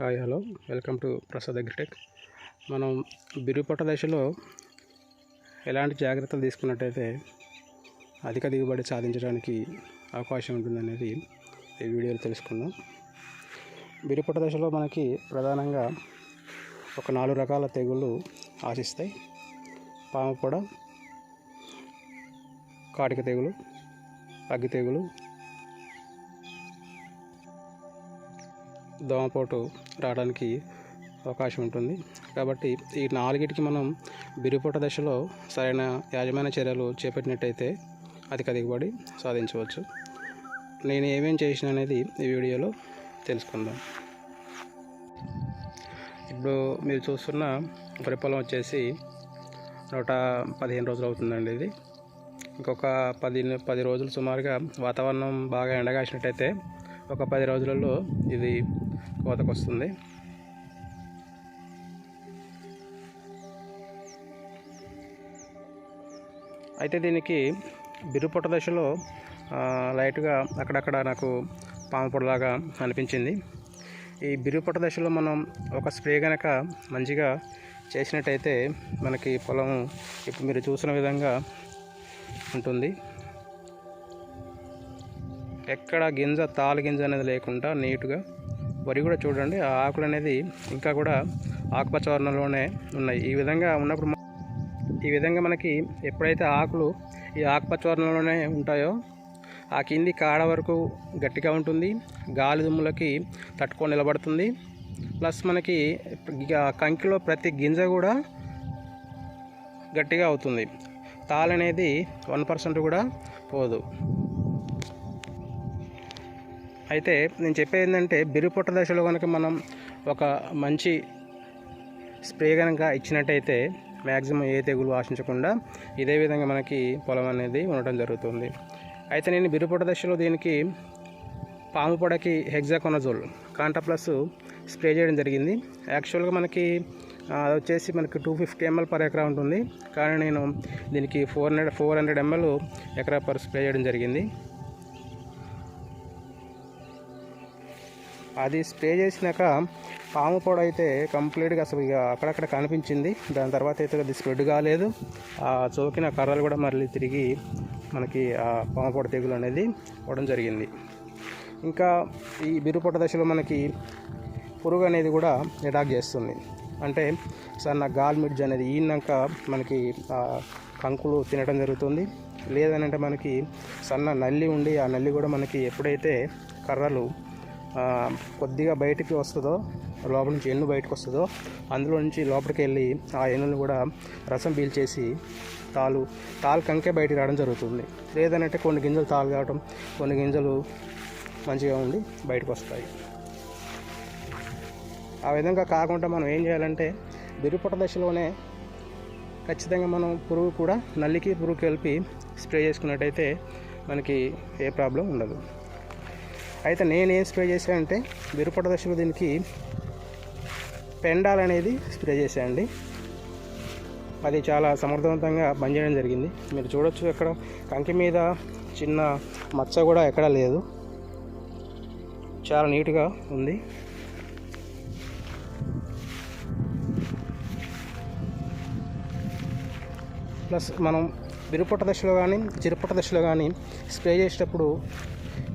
Hi hello. Welcome to Prasad Agritech. మనం బిరుపట్ట దశలో ఎలాంటి జాగ్రత్తలు తీసుకున్నట్టయితే అధిక దిగుబడి సాధించడానికి అవకాశం ఉంటుందనేది ఈ వీడియోలో తెలుసుకుందాం. బిరుపట్ట దశలో మనకి ప్రధానంగా ఒక నాలుగు రకాల తెగుళ్ళు ఆశిస్తాయి. పాము పొడ కాటిక తెగులు అగ్గి తెగులు దోమపోటు రావడానికి అవకాశం ఉంటుంది. కాబట్టి ఈ నాలుగిటికి మనం బిరుపొట దశలో సరైన యాజమాన్య చర్యలు చేపట్టినట్టయితే అధిక దిగుబడి సాధించవచ్చు. నేను ఏమేం చేసిన అనేది ఈ వీడియోలో తెలుసుకుందాం. ఇప్పుడు మీరు చూస్తున్న వరి పొలం వచ్చేసి నూట పదిహేను రోజులు అవుతుందండి ఇది. ఇంకొక పది పది రోజులు సుమారుగా వాతావరణం బాగా ఎండగాసినట్టయితే ఒక పది రోజులలో ఇది కోతకు వస్తుంది అయితే దీనికి బిరుపొట్ట దశలో లైట్గా అక్కడక్కడ నాకు పాము పొడలాగా అనిపించింది. ఈ బిరుపొట్ట దశలో మనం ఒక స్ప్రే కనుక మంచిగా చేసినట్టయితే మనకి పొలం ఇప్పుడు మీరు చూసిన విధంగా ఉంటుంది. ఎక్కడ గింజ తాలు గింజ అనేది లేకుండా నీట్గా వరి కూడా చూడండి. ఆ ఆకులు అనేది ఇంకా కూడా ఆకుపచ్చ వర్ణంలోనే ఉన్నాయి. ఈ విధంగా ఉన్నప్పుడు ఈ విధంగా మనకి ఎప్పుడైతే ఆకులు ఈ ఆకుపచ్చ వర్ణంలోనే ఉంటాయో ఆ కింది కాడ వరకు గట్టిగా ఉంటుంది. గాలి దుమ్ములకి తట్టుకొని నిలబడుతుంది. ప్లస్ మనకి కంకిలో ప్రతి గింజ కూడా గట్టిగా అవుతుంది. తాళనేది వన్ పర్సెంట్ కూడా పోదు. అయితే నేను చెప్పేది ఏంటంటే బిరుపొట్ట దశలో కనుక మనం ఒక మంచి స్ప్రే కనుక ఇచ్చినట్టయితే మ్యాక్సిమం ఏ తెగులు ఆశించకుండా ఇదే విధంగా మనకి పొలం అనేది ఉండటం జరుగుతుంది. అయితే నేను బిరుపొట్ట దశలో దీనికి పాము పొడకి హెగ్జాకోనజోల్ కాంటా ప్లస్ స్ప్రే చేయడం జరిగింది. యాక్చువల్గా మనకి అది వచ్చేసి మనకి టూ ఫిఫ్టీ ఎంఎల్ పర్ ఎకరా ఉంటుంది. కానీ నేను దీనికి four hundred four hundred ML ఎకరా పర్ స్ప్రే చేయడం జరిగింది. అది స్ప్రే చేసినాక పాము పొడ అయితే కంప్లీట్గా అసలు ఇక అక్కడక్కడ కనిపించింది. దాని తర్వాత అయితే అది స్ప్రెడ్ కాలేదు. ఆ చోకిన కర్రలు కూడా మళ్ళీ తిరిగి మనకి ఆ పాము పొడ తెగులు అనేది పోవడం జరిగింది. ఇంకా ఈ బిరుపొట్ట దశలో మనకి పురుగు అనేది కూడా అటాక్ చేస్తుంది. అంటే సన్న గాల్ మిడ్జ్ అనేది ఈనాక మనకి కంకులు తినడం జరుగుతుంది. లేదనంటే మనకి సన్న నల్లి ఉండి ఆ నల్లి కూడా మనకి ఎప్పుడైతే కర్రలు కొద్దిగా బయటికి వస్తుందో లోపల నుంచి ఎన్ను బయటకు వస్తుందో అందులో నుంచి లోపలికి వెళ్ళి ఆ ఎన్నుని కూడా రసం పీల్చేసి తాలు తాలు కంకే బయటికి రావడం జరుగుతుంది. లేదనంటే కొన్ని గింజలు తాలు కావటం కొన్ని గింజలు మంచిగా ఉండి బయటకు వస్తాయి. ఆ విధంగా కాకుండా మనం ఏం చేయాలంటే బిరుపొట్ట దశలోనే ఖచ్చితంగా మనం పురుగు కూడా నల్లికి పురుగు కలిపి స్ప్రే చేసుకున్నట్టయితే మనకి ఏ ప్రాబ్లం ఉండదు. అయితే నేను ఏం స్ప్రే చేశానంటే బిరుపట దశలో దీనికి పెండాల్ అనేది స్ప్రే చేశానండి. అది చాలా సమర్థవంతంగా పనిచేయడం జరిగింది. మీరు చూడొచ్చు ఎక్కడ కంకి మీద చిన్న మచ్చ కూడా ఎక్కడా లేదు. చాలా నీట్గా ఉంది. ప్లస్ మనం విరుపొట్ట దశలో కానీ చిరుపొట్ట దశలో కానీ స్ప్రే చేసేటప్పుడు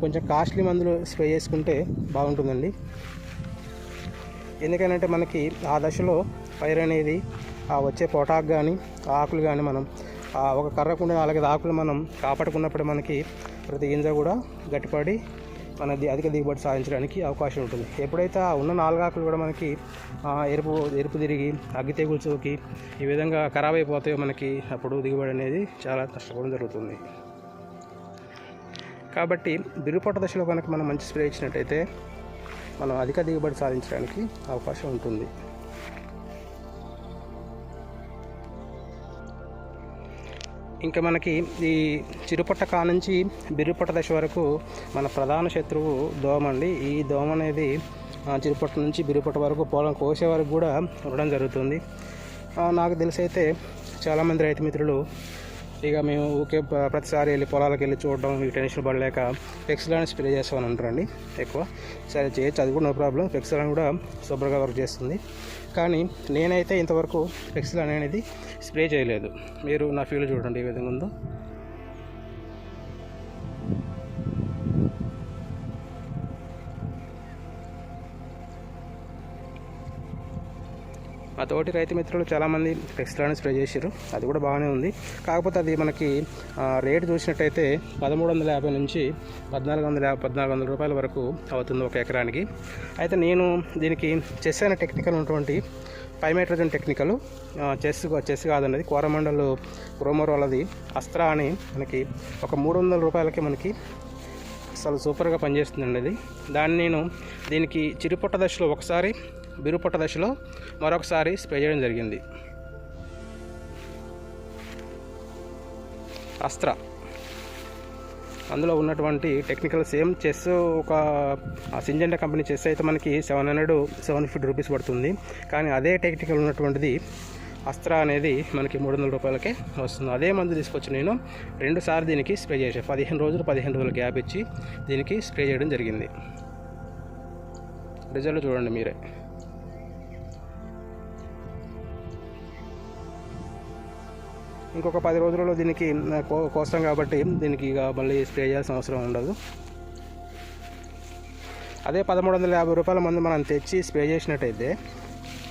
కొంచెం కాస్ట్లీ మందులు స్ప్రే చేసుకుంటే బాగుంటుందండి. ఎందుకంటే మనకి ఆ దశలో పైరు అనేది ఆ వచ్చే పొటాకు కానీ ఆకులు కానీ మనం ఒక కర్రకుండా నాలుగైదు ఆకులు మనం కాపాడుకున్నప్పుడు మనకి ప్రతి గింజ కూడా గట్టిపడి మన అధిక దిగుబడి సాధించడానికి అవకాశం ఉంటుంది. ఎప్పుడైతే ఆ ఉన్న నాలుగు ఆకులు కూడా మనకి ఎరుపు ఎరుపు తిరిగి అగ్గి తెగులు సోకి ఈ విధంగా ఖరాబ్ అయిపోతాయో మనకి అప్పుడు దిగుబడి అనేది చాలా కష్టపడడం జరుగుతుంది. కాబట్టి బిరుపొట్ట దశలో కనుక మనం మంచి స్ప్రే ఇచ్చినట్టయితే మనం అధిక దిగుబడి సాధించడానికి అవకాశం ఉంటుంది. ఇంకా మనకి ఈ చిరుపట్ట కా నుంచి బిరుపట్ట దశ వరకు మన ప్రధాన శత్రువు దోమ అండి. ఈ దోమ అనేది చిరుపట్ట నుంచి బిరుపట్ట వరకు పొలం కోసే వరకు కూడా ఉండడం జరుగుతుంది. నాకు తెలిసైతే చాలామంది రైతు మిత్రులు ఇక మేము ఊకే ప్రతిసారి వెళ్ళి పొలాలకు వెళ్ళి చూడడం ఈ టెన్షన్ పడలేక అని స్ప్రే చేస్తామని అంటారండి ఎక్కువ. సరే చేయొచ్చు అది కూడా నో ప్రాబ్లం. ఫెక్స్లాన్ కూడా శుభ్రంగా వర్క్ చేస్తుంది. కానీ నేనైతే ఇంతవరకు ఫెక్స్లాన్ అనేది స్ప్రే చేయలేదు. మీరు నా ఫీల్డ్ చూడండి ఏ విధంగా ఉందో. మా తోటి రైతు మిత్రులు చాలామంది టెక్స్ట్రాని స్ప్రే చేశారు అది కూడా బాగానే ఉంది. కాకపోతే అది మనకి రేటు చూసినట్టయితే పదమూడు వందల యాభై నుంచి పద్నాలుగు వందల యాభై పద్నాలుగు వందల రూపాయల వరకు అవుతుంది ఒక ఎకరానికి. అయితే నేను దీనికి చెస్ అయిన టెక్నికల్ ఉన్నటువంటి పైమెట్రోజన్ టెక్నికల్ చెస్ చెస్ కాదన్నది కోరమండల్ ప్రోమోర్ వాళ్ళది అస్త్రా అని మనకి ఒక మూడు వందల రూపాయలకి మనకి అసలు సూపర్గా పనిచేస్తుందండి అది. దాన్ని నేను దీనికి చిరుపొట్ట దశలో ఒకసారి బిరుపొట్ట దశలో మరొకసారి స్ప్రే చేయడం జరిగింది. అస్త్ర. అందులో ఉన్నటువంటి టెక్నికల్ సేమ్ చెస్ ఒక సింజెండా కంపెనీ చెస్ అయితే మనకి seven hundred seven fifty rupees పడుతుంది. కానీ అదే టెక్నికల్ ఉన్నటువంటిది అస్త్ర అనేది మనకి మూడు వందల రూపాయలకే వస్తుంది. అదే మందు తీసుకొచ్చి నేను రెండు సార్లు దీనికి స్ప్రే చేశాను. పదిహేను రోజులు పదిహేను రోజులు గ్యాప్ ఇచ్చి దీనికి స్ప్రే చేయడం జరిగింది. రిజల్ట్ చూడండి మీరే. ఇంకొక పది రోజులలో దీనికి కోసం కోస్తాం కాబట్టి దీనికి ఇక మళ్ళీ స్ప్రే చేయాల్సిన అవసరం ఉండదు. అదే పదమూడు వందల యాభై రూపాయల మందు మనం తెచ్చి స్ప్రే చేసినట్టయితే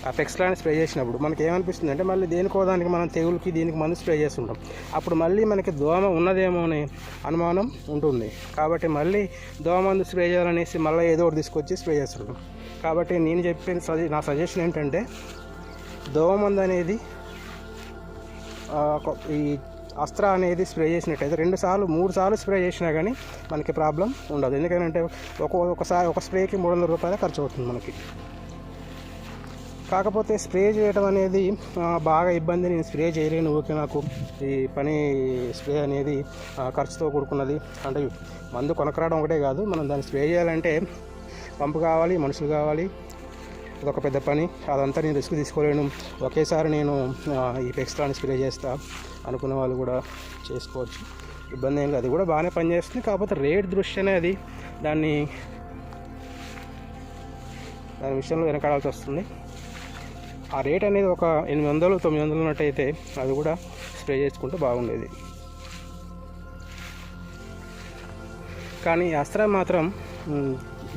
ఆ పెక్స్లాని స్ప్రే చేసినప్పుడు మనకి ఏమనిపిస్తుంది అంటే మళ్ళీ దేనికో దానికి మనం తెగులకి దీనికి మందు స్ప్రే చేస్తుంటాం. అప్పుడు మళ్ళీ మనకి దోమ ఉన్నదేమో అనే అనుమానం ఉంటుంది. కాబట్టి మళ్ళీ దోమ మందు స్ప్రే చేయాలనేసి మళ్ళీ ఏదో ఒకటి తీసుకొచ్చి స్ప్రే చేస్తుంటాం. కాబట్టి నేను చెప్పిన సజె నా సజెషన్ ఏంటంటే దోమ మందు అనేది ఈ అస్త్ర అనేది స్ప్రే చేసినట్టయితే రెండు సార్లు మూడు సార్లు స్ప్రే చేసినా కానీ మనకి ప్రాబ్లం ఉండదు. ఎందుకంటే ఒక ఒకసారి ఒక స్ప్రేకి మూడు వందల రూపాయలు ఖర్చు అవుతుంది మనకి. కాకపోతే స్ప్రే చేయడం అనేది బాగా ఇబ్బంది. నేను స్ప్రే చేయలేను ఓకే నాకు ఈ పని స్ప్రే అనేది ఖర్చుతో కూడుకున్నది. అంటే మందు కొనకరావడం ఒకటే కాదు మనం దాన్ని స్ప్రే చేయాలంటే పంపు కావాలి మనుషులు కావాలి అదొక పెద్ద పని. అదంతా నేను రిస్క్ తీసుకోలేను. ఒకేసారి నేను ఈ ఎక్స్ట్రాని స్ప్రే చేస్తా అనుకున్న వాళ్ళు కూడా చేసుకోవచ్చు. ఇబ్బంది ఏం కాదు అది కూడా బాగానే పనిచేస్తుంది. కాకపోతే రేట్ దృష్ట్యానే అది. దాన్ని దాని విషయంలో వెనకాడాల్సి వస్తుంది. ఆ రేట్ అనేది ఒక ఎనిమిది వందలు తొమ్మిది వందలు ఉన్నట్టయితే అది కూడా స్ప్రే చేసుకుంటే బాగుండేది. కానీ అస్త్రం మాత్రం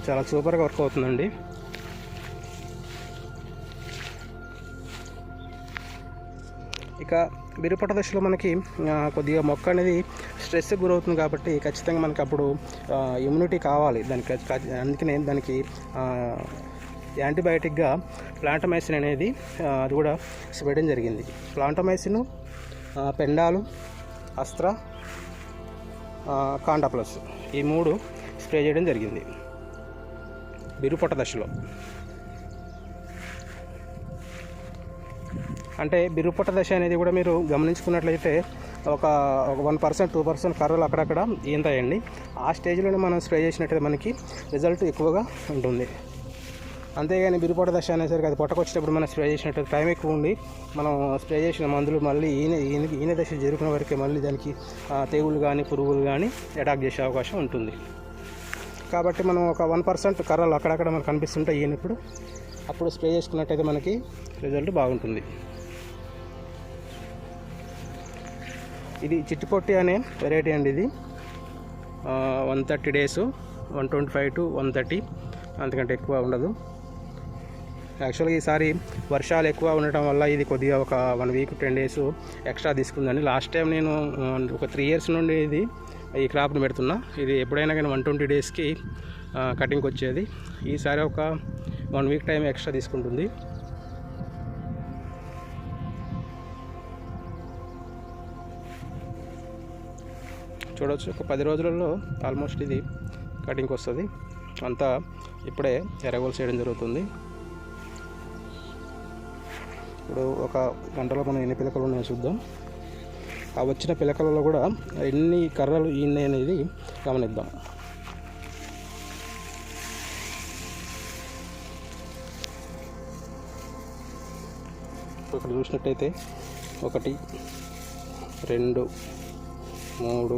చాలా సూపర్గా వర్క్ అవుతుందండి. ఇక విరుపట దశలో మనకి కొద్దిగా మొక్క అనేది స్ట్రెస్ గురవుతుంది కాబట్టి ఖచ్చితంగా మనకి అప్పుడు ఇమ్యూనిటీ కావాలి. దానికి అందుకనే దానికి యాంటీబయాటిక్గా ప్లాంటమైసిన్ అనేది అది కూడా వేయడం జరిగింది. ప్లాంటమైసిన్ పెండాలు అస్త్ర కాండా ప్లస్ ఈ మూడు స్ప్రే చేయడం జరిగింది. బిరుపొట్ట దశలో. అంటే బిరుపొట్ట దశ అనేది కూడా మీరు గమనించుకున్నట్లయితే ఒక ఒక వన్ పర్సెంట్ టూ పర్సెంట్ కర్రలు అక్కడక్కడ ఈంతాయండి. ఆ స్టేజ్లోనే మనం స్ప్రే చేసినట్టయితే మనకి రిజల్ట్ ఎక్కువగా ఉంటుంది. అంతేగాని బిరుపొట్ట దశ అనేసరికి అది పొట్టకొచ్చేటప్పుడు మనం స్ప్రే చేసినట్టు టైం ఎక్కువ ఉండి మనం స్ప్రే చేసిన మందులు మళ్ళీ ఈయన ఈయన ఈయన దశ జరుగుతున్న వరకే మళ్ళీ దానికి తెగులు కానీ పురుగులు కానీ అటాక్ చేసే అవకాశం ఉంటుంది. కాబట్టి మనం ఒక వన్ పర్సెంట్ కర్రలు అక్కడక్కడ మనకు కనిపిస్తుంటాయి ఈయనప్పుడు అప్పుడు స్ప్రే చేసుకున్నట్టయితే మనకి రిజల్ట్ బాగుంటుంది. ఇది చిట్టుపొట్టి అనే వెరైటీ అండి ఇది. One thirty days one twenty five to one thirty అంతకంటే ఎక్కువ ఉండదు. యాక్చువల్గా ఈసారి వర్షాలు ఎక్కువ ఉండటం వల్ల ఇది కొద్దిగా ఒక one week ten days extra తీసుకుందండి. Last time నేను ఒక త్రీ ఇయర్స్ నుండి ఇది ఈ క్రాప్ని పెడుతున్నా. ఇది ఎప్పుడైనా కానీ వన్ ట్వంటీ డేస్కి కటింగ్కి వచ్చేది. ఈసారి ఒక వన్ వీక్ టైం ఎక్స్ట్రా తీసుకుంటుంది. చూడవచ్చు ఒక పది రోజులలో ఆల్మోస్ట్ ఇది కటింగ్కి వస్తుంది. అంతా ఇప్పుడే ఎరగోలు చేయడం జరుగుతుంది. ఇప్పుడు ఒక గంటలో మనం ఎన్ని పిలకలు ఉన్నాయో చూద్దాం. ఆ వచ్చిన పిలకలలో కూడా ఎన్ని కర్రలు ఈయన్నాయి అనేది గమనిద్దాం. ఇక్కడ చూసినట్టయితే ఒకటి రెండు మూడు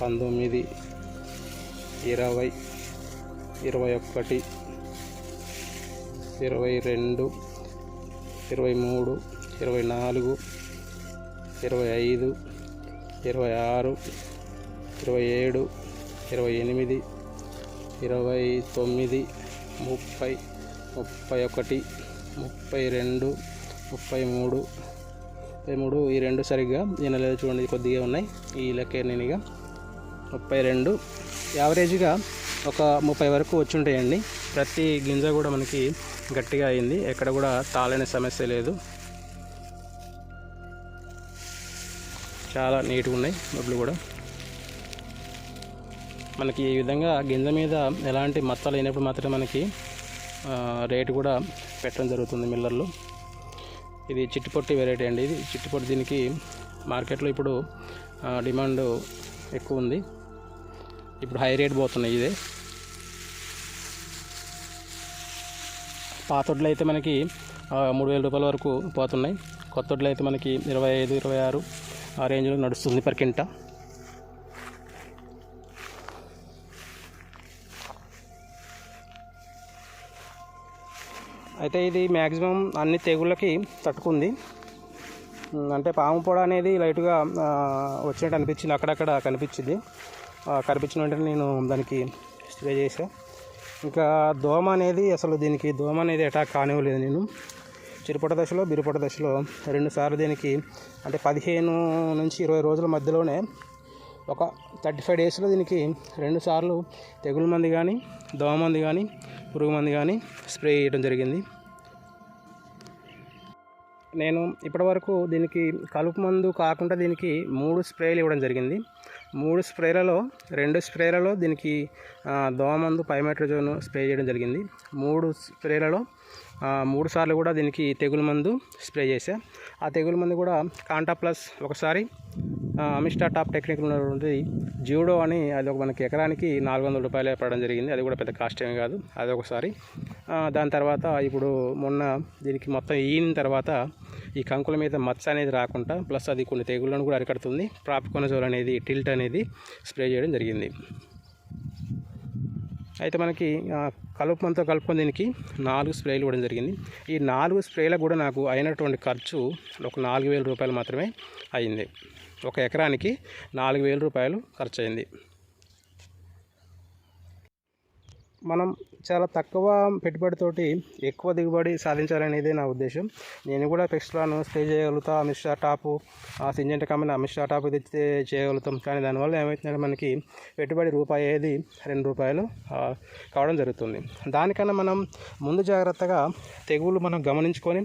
పంతొమ్మిది ఇరవై ఇరవై ఒకటి ఇరవై రెండు ఇరవై మూడు ఇరవై నాలుగు ఇరవై ఐదు ఇరవై ఆరు ఇరవై ఏడు ఇరవై ఎనిమిది ఇరవై తొమ్మిది ముప్పై ముప్పై ఒకటి ముప్పై రెండు ముప్పై మూడు. ముప్పై మూడు ఈ రెండు సరిగ్గా వినలేదు చూడండి కొద్దిగా ఉన్నాయి. ఈ లెక్క నేను ఇక? ముప్పై రెండు. యావరేజ్గా ఒక ముప్పై వరకు వచ్చి ఉంటాయండి ప్రతి గింజ కూడా మనకి గట్టిగా అయింది. ఎక్కడ కూడా తాళనే సమస్య లేదు. చాలా నీట్గా ఉన్నాయి వడ్లు కూడా. మనకి ఈ విధంగా గింజ మీద ఎలాంటి మచ్చలు అయినప్పుడు మాత్రమే మనకి రేటు కూడా పెట్టడం జరుగుతుంది మిల్లర్లు. ఇది చిట్టుపొట్టి వెరైటీ అండి. ఇది చిట్టుపొట్టి దీనికి మార్కెట్లో ఇప్పుడు డిమాండ్ ఎక్కువ ఉంది. ఇప్పుడు హై రేట్ పోతున్నాయి ఇదే. పాత వడ్లు అయితే మనకి మూడు వేల రూపాయల వరకు పోతున్నాయి. కొత్త వడ్లు అయితే మనకి ఇరవై ఐదు ఇరవై ఆరు ఆ రేంజ్లో నడుస్తుంది పర్ కింట అయితే ఇది మ్యాక్సిమం అన్ని తెగుళ్ళకి తట్టుకుంది. అంటే పాము పొడ అనేది లైట్గా వచ్చినట్టు అనిపించింది. అక్కడక్కడ కనిపించింది. కనిపించిన వెంటనే నేను దానికి స్ప్రే చేసా. ఇంకా దోమ అనేది అసలు దీనికి దోమ అనేది అటాక్ కానివ్వలేదు నేను. చిరుపట దశలో బిరుపట దశలో రెండు సార్లు దీనికి అంటే పదిహేను నుంచి ఇరవై రోజుల మధ్యలోనే ఒక థర్టీ ఫైవ్ డేస్లో దీనికి రెండు సార్లు తెగులు మంది కానీ దోమ మంది కానీ పురుగు మంది కానీ స్ప్రే చేయడం జరిగింది. నేను ఇప్పటివరకు దీనికి కలుపు మందు కాకుండా దీనికి మూడు స్ప్రేలు ఇవ్వడం జరిగింది. మూడు స్ప్రేలలో రెండు స్ప్రేలలో దీనికి దోమందు దోమ మందు పైమెట్రోజోన్ స్ప్రే చేయడం జరిగింది. మూడు స్ప్రేలలో మూడు సార్లు కూడా దీనికి తెగులు మందు స్ప్రే చేశా. ఆ తెగులు మందు కూడా కాంటా ప్లస్ ఒకసారి అమిస్టా టాప్ టెక్నిక్ ఉన్నటువంటి జ్యూడో అని అది ఒక మనకి ఎకరానికి నాలుగు వందల రూపాయలు పడడం జరిగింది. అది కూడా పెద్ద కాస్ట్ ఏమి కాదు. అది ఒకసారి దాని తర్వాత ఇప్పుడు మొన్న దీనికి మొత్తం ఈయన తర్వాత ఈ కంకుల మీద మచ్చ అనేది రాకుండా ప్లస్ అది కొన్ని తెగుళ్ళను కూడా అరికడుతుంది. ప్రాపికొనజోల్ అనేది టిల్ట్ అనేది స్ప్రే చేయడం జరిగింది. అయితే మనకి కలుపు మనతో కలుపుకొని దీనికి నాలుగు స్ప్రేలు ఇవ్వడం జరిగింది. ఈ నాలుగు స్ప్రేలకు కూడా నాకు అయినటువంటి ఖర్చు ఒక నాలుగు వేల రూపాయలు మాత్రమే అయింది. ఒక ఎకరానికి నాలుగు వేల రూపాయలు ఖర్చు అయింది మనం చాలా తక్కువ పెట్టుబడితోటి ఎక్కువ దిగుబడి సాధించాలనేదే నా ఉద్దేశం. నేను కూడా పెక్స్ట్రాను స్ప్రే చేయగలుగుతా అమిషా టాపు ఆ సింజెంట్ కంపెనీ అమిషా టాపు తెచ్చితే చేయగలుగుతాం. కానీ దానివల్ల ఏమవుతుందంటే మనకి పెట్టుబడి రూపాయి ఏది? రెండు రూపాయలు కావడం జరుగుతుంది. దానికన్నా మనం ముందు జాగ్రత్తగా తెగులు మనం గమనించుకొని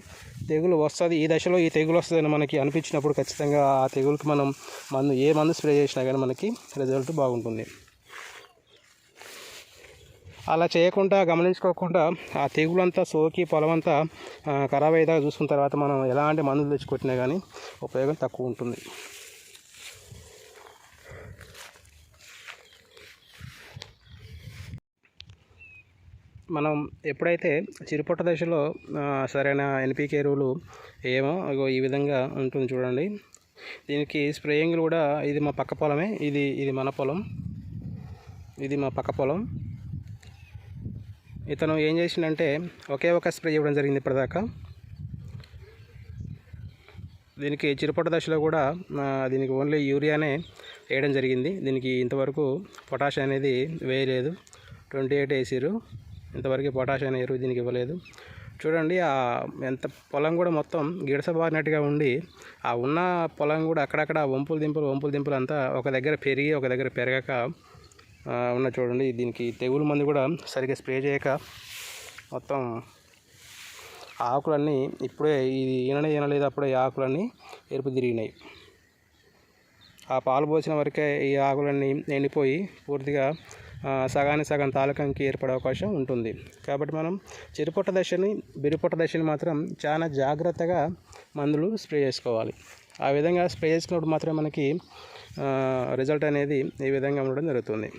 తెగులు వస్తుంది ఈ దశలో ఈ తెగులు వస్తుందని మనకి అనిపించినప్పుడు ఖచ్చితంగా ఆ తెగులుకి మనం మందు ఏ మందు స్ప్రే చేసినా కానీ మనకి రిజల్ట్ బాగుంటుంది. అలా చేయకుండా గమనించుకోకుండా ఆ తెగులంతా సోకి పొలం అంతా ఖరాబ్ అయ్యేదాకా చూసుకున్న తర్వాత మనం ఎలాంటి మందులు తెచ్చుకొట్టినా కానీ ఉపయోగం తక్కువ ఉంటుంది. మనం ఎప్పుడైతే చిరుపట్ట దశలో సరైన ఎన్పికే ఎరువులు ఏమో ఈ విధంగా ఉంటుంది చూడండి. దీనికి స్ప్రేయింగ్లు కూడా ఇది మా పక్క పొలమే ఇది ఇది మన పొలం. ఇది మా పక్క పొలం. ఇతను ఏం చేసిండంటే ఒకే ఒక స్ప్రే ఇవ్వడం జరిగింది ఇప్పటిదాకా. దీనికి చిరుపట దశలో కూడా దీనికి ఓన్లీ యూరియానే వేయడం జరిగింది. దీనికి ఇంతవరకు పొటాష్ అనేది వేయలేదు. ట్వంటీ ఎయిట్ వేసారు ఇంతవరకు పొటాష్ అనే ఎరువు దీనికి ఇవ్వలేదు. చూడండి ఆ ఎంత పొలం కూడా మొత్తం గిడసబారినట్టుగా ఉండి ఆ ఉన్న పొలం కూడా అక్కడక్కడ వంపులు దింపులు వంపులు దింపులు అంతా ఒక దగ్గర పెరిగి ఒక దగ్గర పెరగక ఉన్న చూడండి దీనికి తెగులు మందు కూడా సరిగ్గా స్ప్రే చేయక మొత్తం ఆకులన్నీ ఇప్పుడే ఇది ఈననే ఈనలేదు అప్పుడే ఈ ఆకులన్నీ ఎరుపు తిరిగినాయి. ఆ పాలు పోసిన వరకే ఈ ఆకులన్నీ ఎండిపోయి పూర్తిగా సగానికి సగం తాలూకానికి ఏర్పడే అవకాశం ఉంటుంది. కాబట్టి మనం చెరుపొట్ట దశని బిరుపొట్ట దశని మాత్రం చాలా జాగ్రత్తగా మందులు స్ప్రే చేసుకోవాలి. ఆ విధంగా స్ప్రే చేసుకున్నప్పుడు మాత్రమే మనకి రిజల్ట్ అనేది ఈ విధంగా ఉండడం జరుగుతుంది.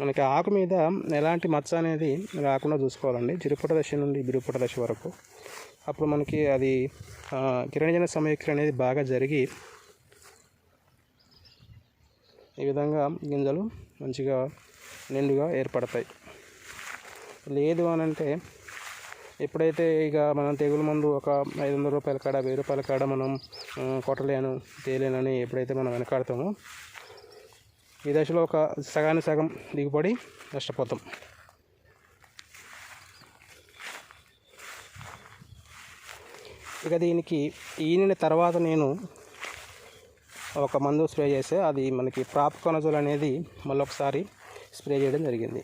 మనకి ఆకు మీద ఎలాంటి మచ్చ అనేది రాకుండా చూసుకోవాలండి. చిరుపుట దశ నుండి బిరుపుట దశ వరకు. అప్పుడు మనకి అది కిరణజన సమయక్రియ అనేది బాగా జరిగి ఈ విధంగా గింజలు మంచిగా నిండుగా ఏర్పడతాయి. లేదు అని అంటే ఎప్పుడైతే ఇక మనం తెగులు మందు ఒక ఐదు వందల రూపాయల కాడ వెయ్యి రూపాయల కాడ మనం కొట్టలేను తేలేనని ఎప్పుడైతే మనం వెనకాడతామో ఈ దశలో ఒక సగానికి సగం దిగుబడి నష్టపోతాం. ఇక దీనికి ఈనిన తర్వాత నేను ఒక మందు స్ప్రే చేస్తే అది మనకి ప్రాప్ కొనజోల్ అనేది మళ్ళొకసారి స్ప్రే చేయడం జరిగింది.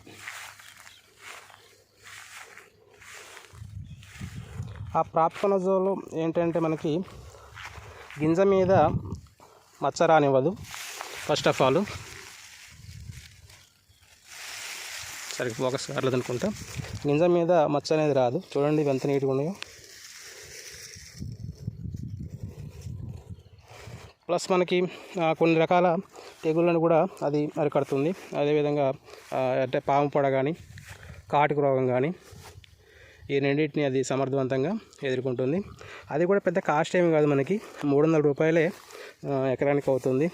ఆ ప్రాప్ కొనజోల్ ఏంటంటే మనకి గింజ మీద మచ్చ రానివ్వదు. ఫస్ట్ ఆఫ్ ఆల్ సరిగ్గా ఫోకస్ కావట్లేదు అనుకుంటా. గింజ మీద మచ్చ అనేది రాదు. చూడండి ఇవి ఎంత నీట్గా ఉన్నాయో. ప్లస్ మనకి కొన్ని రకాల తెగుళ్ళను కూడా అది అరికడుతుంది అదేవిధంగా అంటే పాము పొడ కానీ కాటుకు రోగం కానీ ఈ రెండింటిని అది సమర్థవంతంగా ఎదుర్కొంటుంది. అది కూడా పెద్ద కాస్ట్ ఏమి కాదు మనకి. మూడు వందల రూపాయలే ఎకరానికి అవుతుంది.